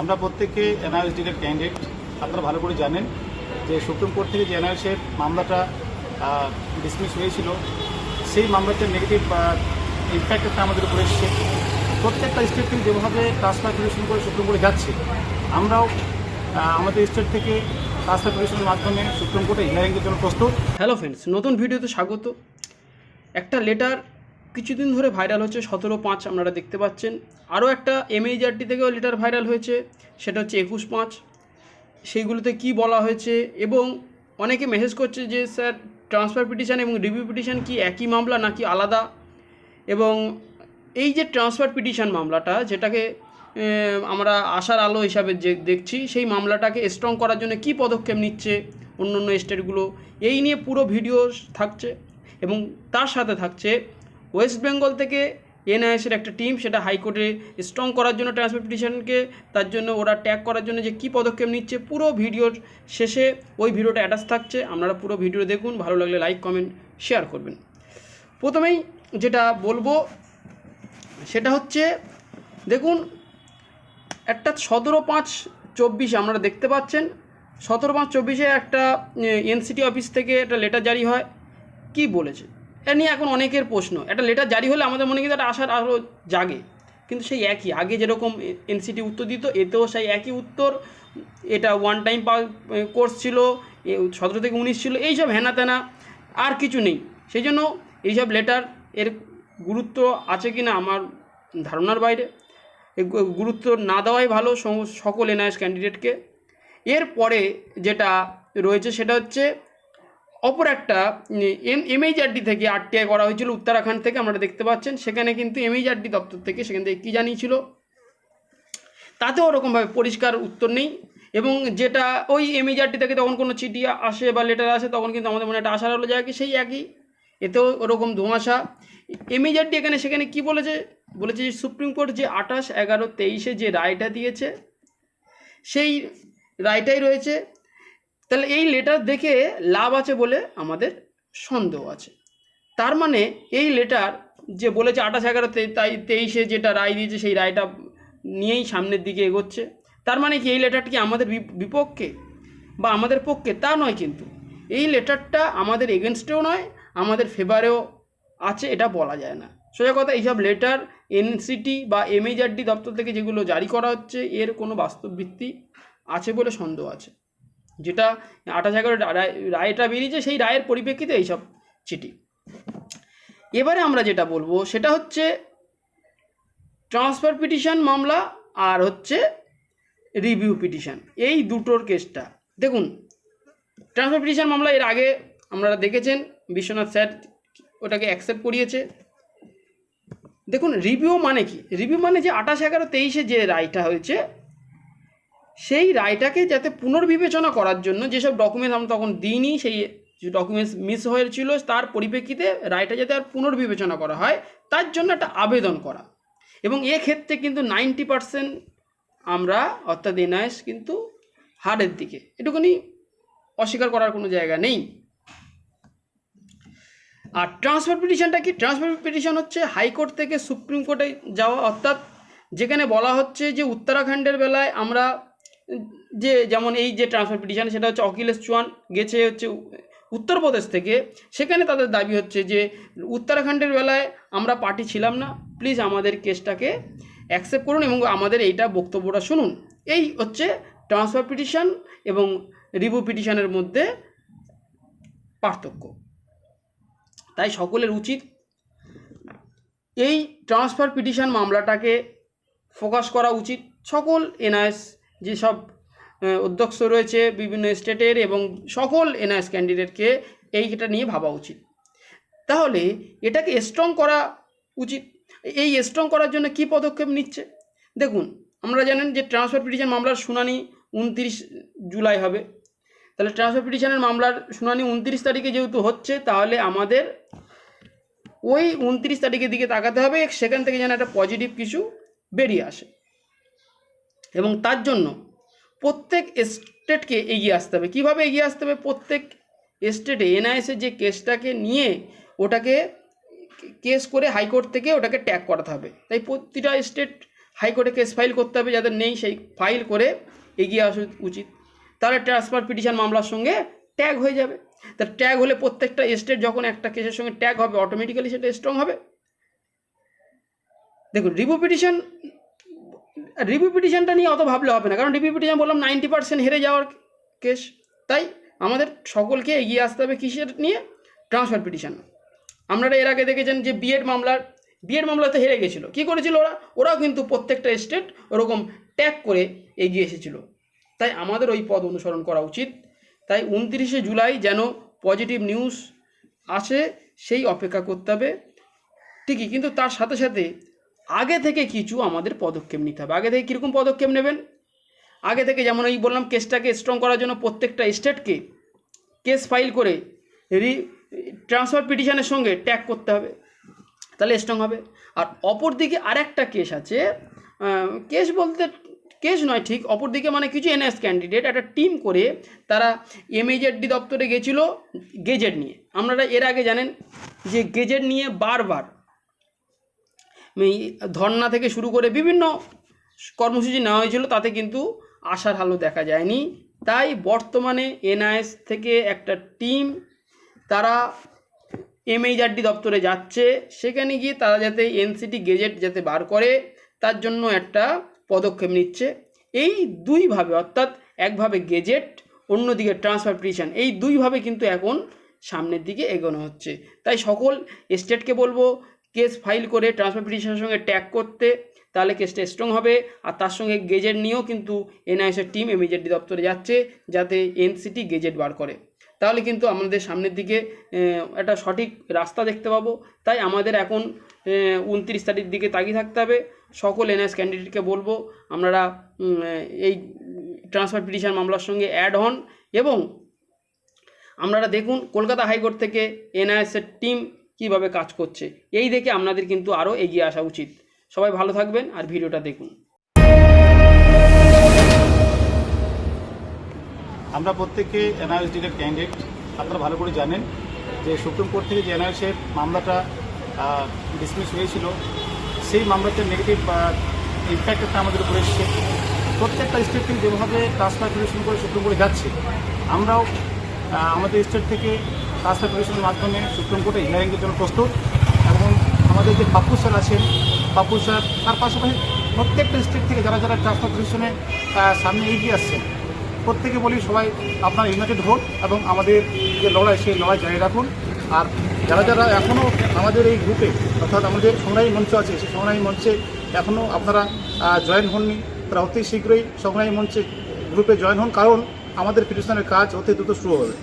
আমরা প্রত্যেকে এনআরএসডির ক্যান্ডিডেট, আপনারা ভালো করে জানেন যে সুপ্রিম কোর্ট থেকে যে এনআরএসের মামলাটা ডিসমিস হয়েছিল, সেই মামলাতে নেগেটিভ ইম্প্যাক্ট একটা আমাদের উপরে এসছে। প্রত্যেকটা স্টেট থেকে যেভাবে ট্রান্সফার পিটিশন করে সুপ্রিম কোর্টে যাচ্ছে, আমরাও আমাদের স্টেট থেকে ট্রান্সফার পিটিশনের মাধ্যমে সুপ্রিম কোর্টে হিয়ারিংয়ের জন্য প্রস্তুত। হ্যালো ফ্রেন্ডস নতুন ভিডিওতে স্বাগত। একটা লেটার কিছুদিন ধরে ভাইরাল হচ্ছে, সতেরো পাঁচ আপনারা দেখতে পাচ্ছেন। আরও একটা এমএইচআরটি থেকেও লেটার ভাইরাল হয়েছে, সেটা হচ্ছে একুশ পাঁচ। সেইগুলোতে কি বলা হয়েছে এবং অনেকে মেসেজ করছে যে, স্যার ট্রান্সফার পিটিশান এবং রিভিউ পিটিশন কি একই মামলা নাকি আলাদা? এবং এই যে ট্রান্সফার পিটিশান মামলাটা, যেটাকে আমরা আশার আলো হিসাবে যে দেখছি, সেই মামলাটাকে স্ট্রং করার জন্য কি পদক্ষেপ নিচ্ছে অন্য অন্য স্টেটগুলো এই নিয়ে পুরো ভিডিও থাকছে এবং তার সাথে থাকছে ওয়েস্ট বেঙ্গল থেকে এনআইএসের একটা টিম, সেটা হাইকোর্টে স্ট্রং করার জন্য ট্রান্সফার পিটিশনকে, তার জন্য ওরা ট্যাগ করার জন্য যে কী পদক্ষেপ নিচ্ছে, পুরো ভিডিওর শেষে ওই ভিডিওটা অ্যাটাচ থাকছে। আপনারা পুরো ভিডিও দেখুন, ভালো লাগলে লাইক কমেন্ট শেয়ার করবেন। প্রথমেই যেটা বলব, সেটা হচ্ছে, দেখুন, একটা সতেরো পাঁচ চব্বিশ আপনারা দেখতে পাচ্ছেন, সতেরো পাঁচ চব্বিশে একটা এনসিটি অফিস থেকে একটা লেটার জারি হয়। কি বলেছে? এটা নিয়ে এখন অনেকের প্রশ্ন। একটা লেটার জারি হলে আমাদের মনে কিন্তু একটা আশার আরও জাগে। কিন্তু সেই একই, আগে যেরকম এনসিটি উত্তর দিত, এতেও সেই একই উত্তর। এটা ওয়ান টাইম পা কোর্স ছিল সতেরো থেকে উনিশ ছিল, এইসব হেনা তেনা আর কিছু নেই। সেই জন্য এইসব লেটার এর গুরুত্ব আছে কি না আমার ধারণার বাইরে। গুরুত্ব না দেওয়াই ভালো সকল এনআইএস ক্যান্ডিডেটকে এরপরে যেটা রয়েছে সেটা হচ্ছে অপর একটা, এম এমএইচআরডি থেকে আরটিআই করা হয়েছিল উত্তরাখণ্ড থেকে, আমরা দেখতে পাচ্ছেন। সেখানে কিন্তু এমএইচআরডি দপ্তর থেকে সেখান থেকে কী জানিয়েছিল? তাতেও ওরকমভাবে পরিষ্কার উত্তর নেই। এবং যেটা ওই এমএইচআরটি থেকে তখন কোনো চিঠি আসে বা লেটার আসে, তখন কিন্তু আমাদের মনে একটা আশা হলো যায় কি সেই একই। এতেও ওরকম ধোঁয়াশা। এমএইচআরটি এখানে, সেখানে কি বলেছে? বলেছে যে সুপ্রিম কোর্ট যে আঠাশ এগারো তেইশে যে রায়টা দিয়েছে, সেই রায়টাই রয়েছে। তাহলে এই লেটার দেখে লাভ আছে বলে আমাদের সন্দেহ আছে। তার মানে এই লেটার যে বলেছে আঠাশ এগারোতে, তাই তেইশে যেটা রায় দিয়েছে, সেই রায়টা নিয়েই সামনের দিকে এগোচ্ছে। তার মানে কি এই লেটারটি কি আমাদের বিপ- বিপক্ষে বা আমাদের পক্ষে? তা নয় কিন্তু। এই লেটারটা আমাদের এগেনস্টেও নয়, আমাদের ফেভারেও আছে, এটা বলা যায় না। সোজা কথা, এইসব লেটার এনসিটি বা এমএইচআরডি দপ্তর থেকে যেগুলো জারি করা হচ্ছে, এর কোনো বাস্তব ভিত্তি আছে বলে সন্দেহ আছে। যেটা আঠাশ এগারো রায়টা বেরিয়েছে সেই রায়ের পরিপ্রেক্ষিতে এইসব চিঠি। এবারে আমরা যেটা বলব সেটা হচ্ছে ট্রান্সফার পিটিশন মামলা আর হচ্ছে রিভিউ পিটিশন। এই দুটোর কেসটা। দেখুন, ট্রান্সফার পিটিশন মামলা এর আগে আপনারা দেখেছেন, বিশ্বনাথ স্যার ওটাকে অ্যাকসেপ্ট করিয়েছে। দেখুন, রিভিউ মানে কি? রিভিউ মানে যে আঠাশ এগারো তেইশে যে রায়টা হয়েছে সেই রায়টাকে যাতে পুনর্বিবেচনা করার জন্য যেসব ডকুমেন্টস আমরা তখন দিইনি, সেই ডকুমেন্টস মিস হয়েছিল, তার পরিপ্রেক্ষিতে রায়টা যাতে আর পুনর্বিবেচনা করা হয়, তার জন্য একটা আবেদন করা। এবং এক্ষেত্রে কিন্তু নাইনটি পার্সেন্ট আমরা, অর্থাৎ এনআইএস কিন্তু হারের দিকে। এটুকুনি অস্বীকার করার কোনো জায়গা নেই। আর ট্রান্সফার পিটিশনটা কি? ট্রান্সফার পিটিশন হচ্ছে হাইকোর্ট থেকে সুপ্রিম কোর্টে যাওয়া, অর্থাৎ যেখানে বলা হচ্ছে যে উত্তরাখণ্ডের বেলায় আমরা যে যেমন এই যে ট্রান্সফার পিটিশন সেটা হচ্ছে অখিলেশ চৌহান গেছে হচ্ছে উত্তরপ্রদেশ থেকে। সেখানে তাদের দাবি হচ্ছে যে, উত্তরাখণ্ডের বেলায় আমরা পার্টি ছিলাম না প্লিজ আমাদের কেসটাকে অ্যাকসেপ্ট করুন এবং আমাদের এইটা বক্তব্যটা শুনুন। এই হচ্ছে ট্রান্সফার পিটিশন এবং রিভিউ পিটিশনের মধ্যে পার্থক্য। তাই সকলের উচিত এই ট্রান্সফার পিটিশন মামলাটাকে ফোকাস করা উচিত। সকল এনআইএস যেসব অধ্যক্ষ রয়েছে বিভিন্ন স্টেটের এবং সকল এনআইএস ক্যান্ডিডেটকে এইটা নিয়ে ভাবা উচিত। তাহলে এটাকে স্ট্রং করা উচিত। এই স্ট্রং করার জন্য কি পদক্ষেপ নিচ্ছে? দেখুন, আমরা জানেন যে ট্রান্সফার পিটিশন মামলার শুনানি উনত্রিশ জুলাই হবে। তাহলে ট্রান্সফার পিটিশনের মামলার শুনানি উনত্রিশ তারিখে যেহেতু হচ্ছে, তাহলে আমাদের ওই উনত্রিশ তারিখের দিকে তাকাতে হবে। সেখান থেকে যেন একটা পজিটিভ কিছু বেরিয়ে আসে। এবং তার জন্য প্রত্যেক স্টেটকে এগিয়ে আসতে হবে। কীভাবে এগিয়ে আসতে হবে? প্রত্যেক স্টেটে এনআইএসের যে কেসটাকে নিয়ে ওটাকে কেস করে হাইকোর্ট থেকে ওটাকে ট্যাগ করাতে হবে। তাই প্রতিটা স্টেট হাইকোর্টে কেস ফাইল করতে হবে। যাদের নেই সেই ফাইল করে এগিয়ে আসা উচিত। তারা ট্রান্সফার পিটিশন মামলার সঙ্গে ট্যাগ হয়ে যাবে। তা ট্যাগ হলে প্রত্যেকটা স্টেট যখন একটা কেসের সঙ্গে ট্যাগ হবে অটোমেটিক্যালি সেটা স্ট্রং হবে। দেখুন রিভিউ পিটিশন রিভিউ পিটিশনটা নিয়ে অত ভাবলে হবে না, কারণ রিভিউ পিটিশন বললাম নাইনটি পার্সেন্ট হেরে যাওয়ার কেস তাই আমাদের সকলকে এগিয়ে আসতে হবে কিসের নিয়ে? ট্রান্সফার পিটিশন আপনারা এর আগে দেখেছেন যে বিএড মামলার বিএড মামলাতে হেরে গেছিল। কী করেছিল ওরা? ওরাও কিন্তু প্রত্যেকটা স্টেট ওরকম ট্যাগ করে এগিয়ে এসেছিল। তাই আমাদের ওই পদ অনুসরণ করা উচিত। তাই উনত্রিশে জুলাই যেন পজিটিভ নিউজ আসে, সেই অপেক্ষা করতে হবে। ঠিকই, কিন্তু তার সাথে সাথে আগে থেকে কিছু আমাদের পদক্ষেপ নিতে হবে। আগে থেকে কীরকম পদক্ষেপ নেবেন? আগে থেকে যেমন এই বললাম কেসটাকে স্ট্রং করার জন্য প্রত্যেকটা স্টেটকে কেস ফাইল করে রি ট্রান্সফার পিটিশনের সঙ্গে ট্যাগ করতে হবে। তাহলে স্ট্রং হবে। আর অপর দিকে আরেকটা কেস আছে কেস বলতে কেস নয় ঠিক অপর দিকে মানে কিছু এনএস ক্যান্ডিডেট একটা টিম করে তারা এমএজেডডি দপ্তরে গেছিল গেজেট নিয়ে। আপনারা এর আগে জানেন যে গেজেট নিয়ে বারবার ধর্না থেকে শুরু করে বিভিন্ন কর্মসূচি নেওয়া হয়েছিল, তাতে কিন্তু আশার আলো দেখা যায়নি। তাই বর্তমানে এনআইএস থেকে একটা টিম, তারা এমএইচআরডি দপ্তরে যাচ্ছে। সেখানে গিয়ে তারা যাতে এনসিটি গেজেট যাতে বার করে, তার জন্য একটা পদক্ষেপ নিচ্ছে। এই দুইভাবে, অর্থাৎ একভাবে গেজেট, অন্যদিকে ট্রান্সফার পিটিশন, এই দুইভাবে কিন্তু এখন সামনের দিকে এগোনো হচ্ছে। তাই সকল স্টেটকে বলব কেস ফাইল করে ট্রান্সফার পিটিশনের সঙ্গে ট্যাগ করতে, তাহলে কেসটা স্ট্রং হবে। আর তার সঙ্গে গেজেট নিয়েও কিন্তু এনআইএসের টিম এমএজেডি দপ্তরে যাচ্ছে, যাতে এনসিটি গেজেট বার করে। তাহলে কিন্তু আমাদের সামনের দিকে একটা সঠিক রাস্তা দেখতে পাবো। তাই আমাদের এখন উনত্রিশ তারিখ দিকে তাকিয়ে থাকতে হবে। সকল এনআইএস ক্যান্ডিডেটকে বলব, আপনারা এই ট্রান্সফার পিটিশন মামলার সঙ্গে অ্যাড হন। এবং আপনারা দেখুন, কলকাতা হাইকোর্ট থেকে এনআইএসের টিম কীভাবে কাজ করছে, এই দেখে আপনাদের কিন্তু আরও এগিয়ে আসা উচিত। সবাই ভালো থাকবেন আর ভিডিওটা দেখুন। আমরা প্রত্যেকে এনআরএসডির ক্যান্ডিডেট আপনারা ভালো করে জানেন যে সুপ্রিম কোর্ট থেকে যে এনআরএসের মামলাটা ডিসমিস হয়েছিল, সেই মামলাতে নেগেটিভ ইম্প্যাক্ট একটা আমাদের উপরে এসছে। প্রত্যেকটা স্টেট থেকে যেভাবে ট্রান্সফার করে সুপ্রিম কোর্টে যাচ্ছে, আমরাও আমাদের স্টেট থেকে ট্রান্সফার পিটিশনের মাধ্যমে সুপ্রিম কোর্টে হিয়ারিংয়ের জন্য প্রস্তুত এবং আমাদের যে পাপ্পু স্যার আছেন পাপ্পু স্যার, তার পাশাপাশি প্রত্যেকটা স্টেট থেকে যারা যারা ট্রান্সফার পিটিশনে সামনে এগিয়ে আসছেন, প্রত্যেকে বলি সবাই আপনার ইউনাইটেড হোক এবং আমাদের যে লড়াই, সেই লড়াই জারি রাখুন। আর যারা যারা এখনও আমাদের এই গ্রুপে অর্থাৎ আমাদের সংগ্রামী মঞ্চ আছে, সেই সংগ্রামী মঞ্চে এখনও আপনারা জয়েন হননি, তারা অতি শীঘ্রই সংগ্রামী মঞ্চে গ্রুপে জয়েন হন, কারণ আমাদের পিটিশনের কাজ অতি দ্রুত শুরু হবে।